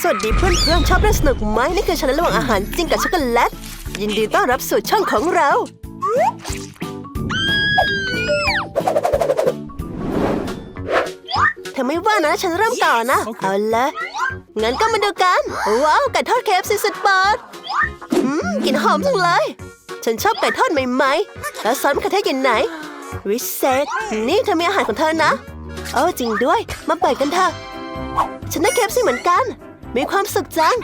สวัสดีเพื่อนๆชอบเล่นสนุกไหมนี่คือชาเลนจ์ระหว่างอาหารจริงกับช็อกโกแลต ยินดีต้อนรับสู่ช่องของเรา เธอไม่ว่านะฉันเริ่มต่อนะ เอาละงั้นก็มาดูกัน ว้าวไก่ทอดเคฟซีสุดโปรดอืมกลิ่นหอมจังเลย ฉันชอบไก่ทอดใหม่ๆ แล้วซอสมะเขือเทศอยู่ไหน วิเศษ นี่เธอมีอาหารของเธอนะ โอ้จริงด้วย มาเปิดกันเถอะ ฉันได้เคฟซีเหมือนกัน มีความสุขจัง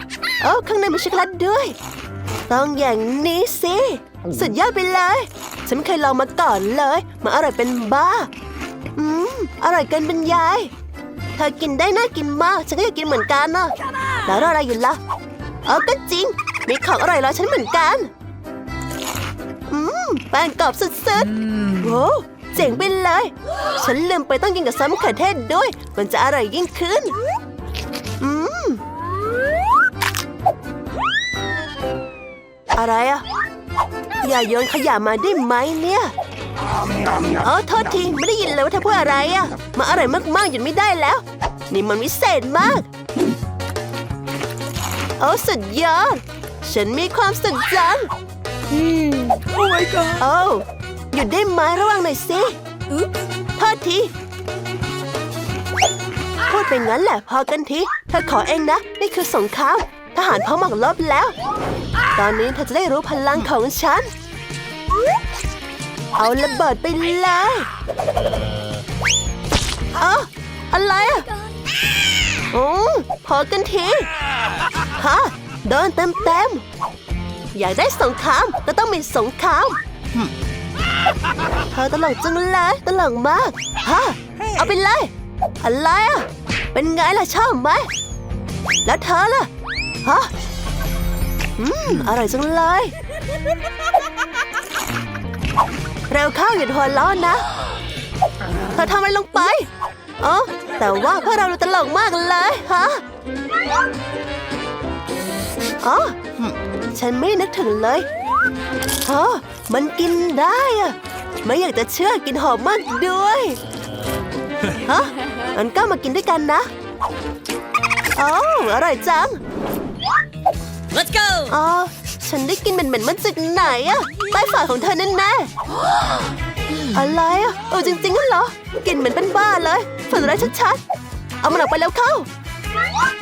โอ้ข้างในมีช็อกโกแลตด้วย ต้องอย่างนี้สิ สุดยอดไปเลย ฉันไม่เคยลองมาก่อนเลย มาอร่อยเป็นบ้า อืม อร่อยเกินบรรยาย เธอกินได้น่ากินมาก ฉันก็อยากกินเหมือนกันนะแล้วรออะไรอยู่ล่ะเออก็จริง มีของอร่อยรอฉันเหมือนกัน อืม แป้งกรอบสุดๆโว้เจ๋งไปเลย ฉันลืมไปต้องกินกับซอสมะเขือเทศด้วย มันจะอร่อยยิ่งขึ้น อะไรอะอย่าโยนขยะมาได้ไหมเนี่ยอ๋อโทษทีไม่ได้ยินเลยว่าเธอพูดอะไรอะมาอร่อยมากๆหยุดไม่ได้แล้ว นี่มันวิเศษมากโอ้สุดยอด ฉันมีความสุขจัง Oh my god. โอ้หยุดได้ไหมระวังหน่อยสิโทษทีพูดไปงั้นแหละพอกันทีเธอขอเองนะ นี่คือสงคราม ทหารพร้อมหมอกลบแล้ว ตอนนี้เธอจะได้รู้พลังของฉัน เอาระเบิดไปเลยเอ้าอะไรอะโอ้พอกันที ฮะ โดนเต็มเต็มอยากได้สงครามก็ต้องมีสงครามเธอตลกจังเลยตลกมาก ฮะ เอาไปเลย อะไรอะ เป็นไงล่ะชอบไหม แล้วเธอล่ะ ฮะ อืม อร่อยจังเลย เร็วเข้าอย่าหัวล้อนะ เธอทำอะไรลงไปอ๋อแต่ว่าพวกเราดูตลกมากเลยฮะอ๋อฉันไม่นึกถึงเลยฮะมันกินได้อะไม่อยากจะเชื่อกินหอมมากด้วยฮะงั้นก็มากินด้วยกันนะอ๋ออร่อยจัง Let's go. อ๋อ ฉันได้กินเหม็นๆมาจากไหนอะใต้ฝาของเธอแน่ๆอะไรอะเออจริงๆงั้นเหรอ กินเหมือนเป็นบ้าเลยฝันร้ายชัดๆ เอามันออกไปแล้วเข้า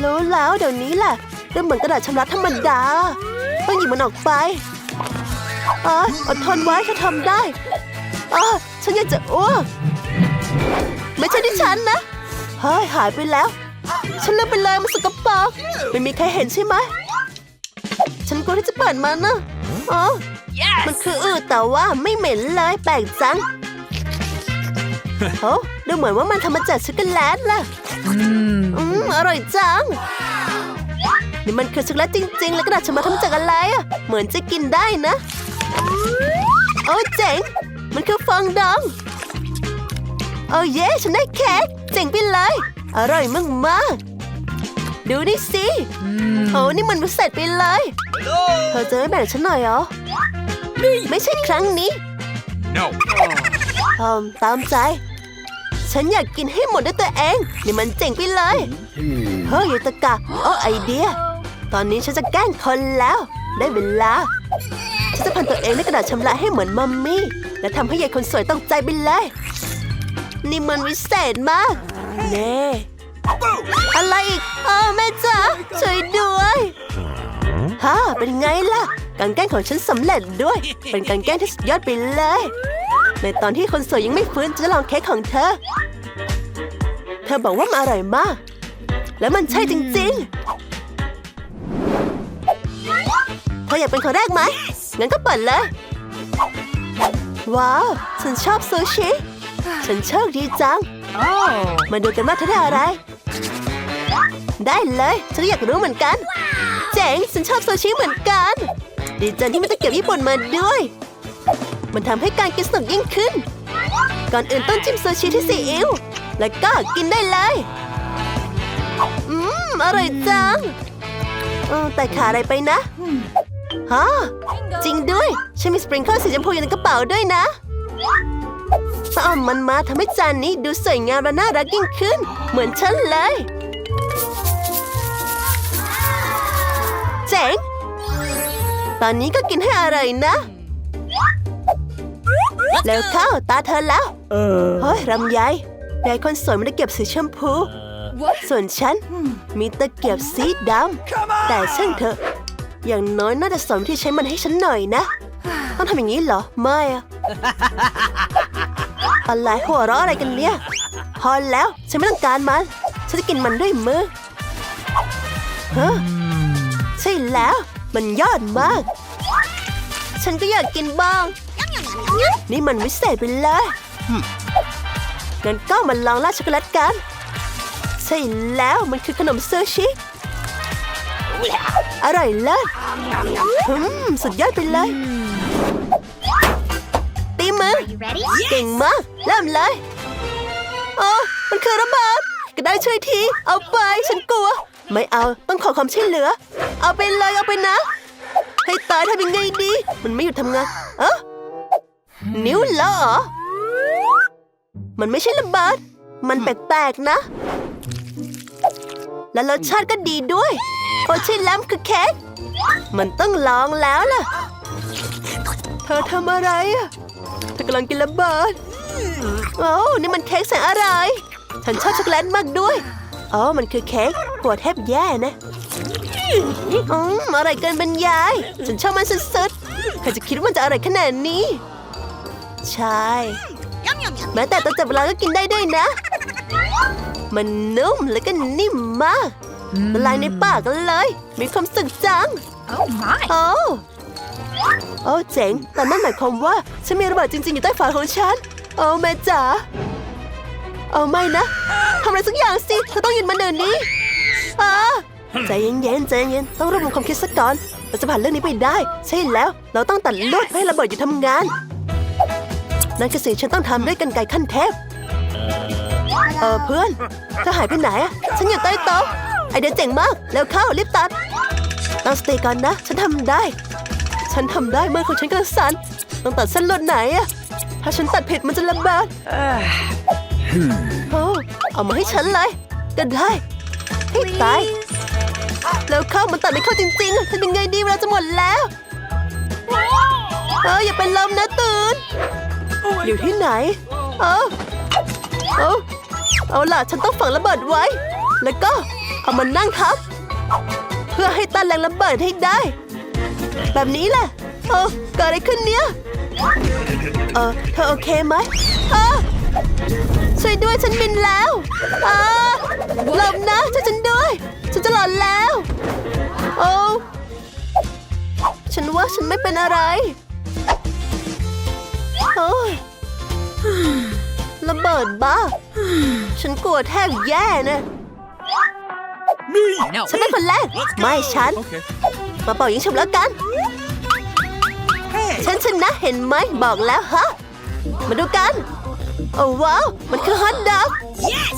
รู้แล้วเดี๋ยวนี้แหละดูเหมือนกระดาษชำระธรรมดา ต้องหยิบมันออกไปอ๋ออดทนไว้ถ้าทำได้อ๋อฉันอยากจะอ้วกไม่ใช่ที่ฉันนะเฮ้ยหายไปแล้ว ฉันลืมไปเลยมันสกปรกไม่มีใครเห็นใช่ไหม ฉันกลัวที่จะเปิดมันนะอ๋อมันคืออืดแต่ว่าไม่เหม็นเลยแปลกจังโอ้ดูเหมือนว่ามันทำมาจากช็อกโกแลตล่ะ Mm. อืม อร่อยจัง นี่มันคือช็อกโกแลตจริง ๆ แล้วกระดาษชำระทำมาจากอะไรอะ เหมือนจะกินได้นะ โอ้เจ๋ง มันคือฟองดอง โอ้เย้ฉันได้เค้กเจ๋งไปเลย อร่อยมากๆ ดูนี่สิ Mm. โอ้นี่มันวิเศษไปเลย เธอจะไม่แบ่งฉันหน่อยเหรอ ไม่ใช่ครั้งนี้ No. เอมตามใจ ฉันอยากกินให้หมดด้วยตัวเอง นี่มันเจ๋งไปเลย เฮ้ยยูตะกะโอ้ไอเดีย ตอนนี้ฉันจะแกล้งคนแล้ว ได้เวลา ฉันจะพันตัวเองด้วยกระดาษชำระให้เหมือนมัมมี่ และทำให้ยายคนสวยต้องใจไปเลย นี่มันวิเศษมาก เน่ อะไรอีกอ้าวแม่จ๋าช่วยด้วยฮ่าเป็นไงล่ะการแกล้งของฉันสำเร็จด้วย เป็นการแกล้งที่สุดยอดไปเลย ในตอนที่คนสวยยังไม่ฟื้นจะลองเค้กของเธอ เธอบอกว่ามันอร่อยมาก แล้วมันใช่จริงๆเธออยากเป็นคนแรกไหมงั้นก็เปิดเลย ว้าว ฉันชอบซูชิ ฉันโชคดีจัง Oh. มาดูกันว่าเธอได้อะไร ได้เลย ฉันก็อยากรู้เหมือนกัน เจ๋ง ฉันชอบซูชิเหมือนกัน ดีจังที่ไม่ต้องเก็บญี่ปุ่นมาด้วย มันทำให้การกินสนุกยิ่งขึ้น ก่อนอื่นต้องจิ้มซูชิที่ซีอิ๊ว แล้วก็กินได้เลย อืม อร่อยจังแต่ขาดอะไรไปนะฮะจริงด้วย ฉันมีสปริงเกิลสีชมพูอยู่ในกระเป๋าด้วยนะต้องมันมาทำให้จานนี้ดูสวยงามและน่ารักยิ่งขึ้น เหมือนฉันเลย เจ๋ง ตอนนี้ก็กินให้อร่อยนะ Let's แล้ว go. เข้าตาเธอแล้วเฮ้ยรำไยยายคนสวยไม่ได้เก็บสีชมพู ส่วนฉันมีตะเกียบสีดำ แต่ช่างเถอะ อย่างน้อยน่าจะสอนที่ใช้มันให้ฉันหน่อยนะ ต้องทำอย่างนี้เหรอ ไม่อะอะไรหัวเราะอะไรกันเนี่ย พอแล้ว ฉันไม่ต้องการมัน ฉันจะกินมันด้วยมือเฮ้อ ใช่แล้ว มันยอดมาก ฉันก็อยากกินบ้าง นี่มันวิเศษไปเลยงั้นก็มาลองราดช็อกโกแลตกัน ใช่แล้วมันคือขนมซูชิ อร่อยเลิศอืมสุดยอดไปเลยตีมือ Ready? เก่งมากเริ่มเลยโอ้มันคือระเบิดก็ได้ช่วยที เอาไปฉันกลัว ไม่เอาต้องขอความช่วยเหลือ เอาไปเลยเอาไปนะ ให้ตายทำยังไงดี มันไม่หยุดทำงาน เอ้อนิ้วเหรอ มันไม่ใช่ระเบิดมันแปลกๆนะ และรสชาติก็ดีด้วยโอช่แลมคือเค้กมันต้องลองแล้วล่ะ เธอทำอะไรอะเธอกำลังกินระเบิดโอ้านี่มันเค้กแสนอร่อยฉันชอบช็อกโกแลตมากด้วย อ๋อ มันคือเค้กหัวแทบแย่นะอืมอร่อยเกินบรรยาย ฉันชอบมันสุดๆใครจะคิดว่ามันจะอร่อยขนาดนี้ ใช่ Yum yum yum. แม้แต่ตอนจับเวลาก็กินได้ด้วยนะ มันนุ่มและก็นิ่มมากละลายในปากเลย มีความสุขจัง Oh my. โอ้โอ้เจ๋งแต่นั่นหมายความว่า ฉันมีระเบิดจริง ๆ อยู่ใต้ฝาของฉัน โอ้แม่จ๋า โอ้ไม่นะทำอะไรสักอย่างสิเธอต้องหยุดมันเดี๋ยวนี้อ่าใจเย็นๆใจเย็นๆต้องรวบรวมความคิดสักก่อนเราจะผ่านเรื่องนี้ไปได้ ใช่แล้ว เราต้องตัดลวดเพื่อให้ระเบิดหยุดทำงาน นั่นคือสิ่งฉันต้องทำด้วยกันไกรขั้นเทพเออเพื่อนเธอหายไปไหนอะฉันอยู่ใต้โต๊ะไอเดียเจ๋งมากแล้วเข้ารีบตัดตั้งสติก่อนนะ ฉันทำได้ ฉันทำได้เมื่อของฉันกระสันต้องตัดเส้นลวดไหนอะถ้าฉันตัดผิดมันจะระเบิด โอ้เอามาให้ฉันเลยก็ได้ให้ตายแล้วเข้ามันตัดไม่เข้าจริงๆทำยังไงดีเวลาจะหมดแล้วเอออย่าเป็นลมนะตื่น อยู่ที่ไหน เออเออเอาล่ะฉันต้องฝังระเบิดไว้ แล้วก็เอามันนั่งทับ เพื่อให้ต้านแรงระเบิดให้ได้ แบบนี้แหละเออเกิดอะไรขึ้นเนี่ย เออเธอโอเคไหมเออ ช่วยด้วยฉันบินแล้วเออหลบนะช่วยฉันด้วย ฉันจะหลอนแล้ว โอ้ฉันว่าฉันไม่เป็นอะไรโอ้ยระเบิดบ้า ฉันกลัวแทบแย่นะ No. ฉันเป็นคนแรก ไม่ฉัน Okay. มาเป่ายิงฉุบแล้วกัน ฉันชนะเห็นไหมบอกแล้วฮะ มาดูกัน โอ้ว้าว มันคือฮอทดอก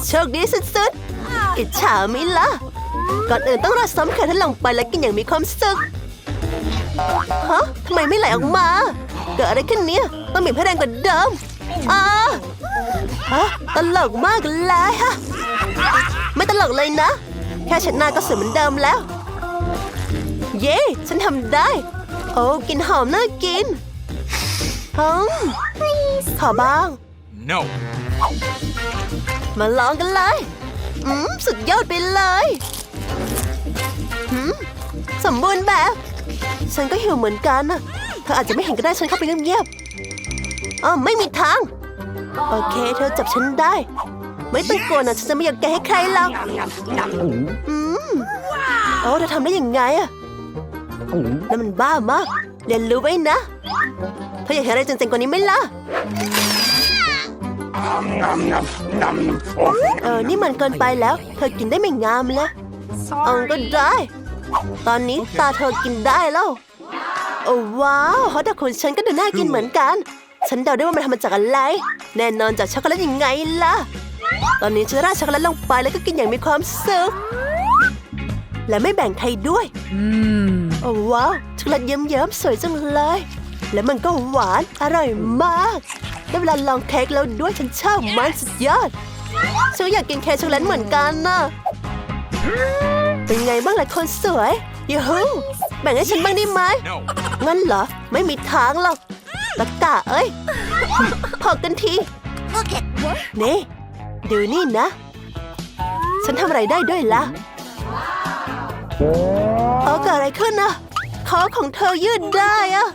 โชคดีสุดๆอิจฉาไหมิล่ะก่อนอื่นต้องราดซ้อมไข่ท่านลงไปแล้วกินอย่างมีความสุขฮะทำไมไม่ไหลออกมา เกิดอะไรขึ้นเนี่ย ต้องบีบให้แรงกว่าเดิมอ่าฮะตลกมากเลยฮะ ไม่ตลกเลยนะ แค่เช็ดหน้าก็สวยเหมือนเดิมแล้ว เย้ฉันทำได้ โอ้กลินหอมน่ากินอืมขอบ้าง No. มาลองกันเลย อืม สุดยอดไปเลยหืมสมบูรณ์แบบ ฉันก็หิวเหมือนกันนะเธออาจจะไม่เห็นก็ได้ฉันเข้าไปเงียบๆอ๋อไม่มีทาง โอเค เธอจับฉันได้ ไม่ต้องกลัวนะฉันจะไม่ยอมแกให้ใครหรอกอืมโอ้เธอทำได้ยังไงอะนั่นมันบ้ามาก เรียนรู้ไว้นะ เธออยากเห็นอะไรเจ๋งๆกว่านี้ไหมล่ะ เออ นี่มันเกินไปแล้ว เธอกินได้ไม่งามเลยเอาก็ได้ ตอนนี้ตาเธอกินได้แล้ว โอ้ว้าวฮอตดอกของฉันก็ดูน่ากินเหมือนกัน ฉันเดาได้ว่ามันทำมาจากอะไร แน่นอนจากช็อกโกแลตยังไงล่ะ ตอนนี้ฉันราดช็อกโกแลตลงไปแล้วก็กินอย่างมีความสุข และไม่แบ่งใครด้วย Mmm. โอ้ว้าวช็อกโกแลตเยิ้มๆสวยจังเลย และมันก็หวานอร่อยมาก ได้เวลาลองเค้กแล้วด้วยฉันชอบมันสุดยอดฉันก็อยากกินเค้กช็อกโกแลตเหมือนกันนะเป็นไงบ้างล่ะคนสวยยูฮูแบ่งให้ฉันบ้างได้ไหม No. งั้นเหรอ ไม่มีทางหรอกตะกะเอ้ย พอกันทีนี่ดูนี่นะ ฉันทำอะไรได้ด้วยล่ะเออเกิดอะไรขึ้นนะคอของเธอยืดได้อะ